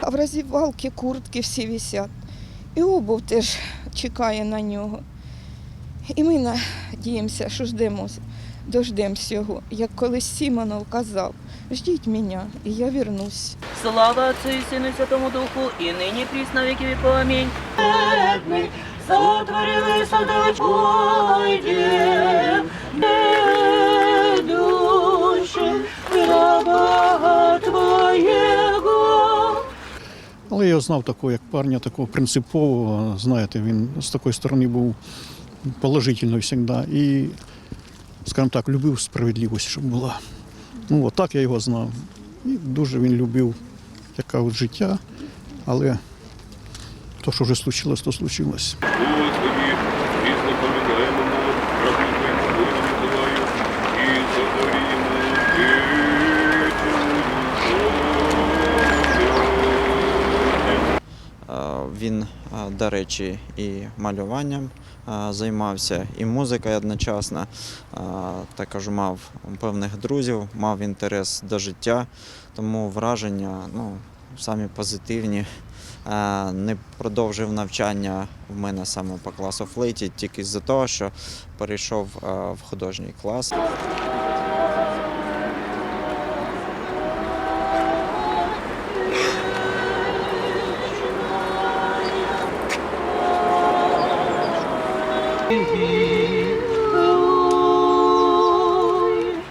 А в роздівалки куртки всі висять. І обув теж чекає на нього. І ми надіємося, що ждемося, дождемося його. Як колись Сімонов казав, ждіть мене, і я вернусь. Слава Отцу і Сину Святому Духу, і нині прісно віки віков. Амінь. Бедный, сотворили садочку, Але я знав такого, як парня, такого принципового. Знаєте, він з такої сторони був положительний завжди. І, скажімо так, любив справедливість, щоб була. Ну, от так я його знав. І дуже він любив яке от життя, але то, що вже случилось, то случилось. Він, е, до речі, і малюванням е, займався, і музикою одночасно. Е, Також мав певних друзів, мав інтерес до життя, тому враження ну, самі позитивні. Не продовжив навчання в мене саме по класу флейті, тільки з-за того, що перейшов в художній клас. He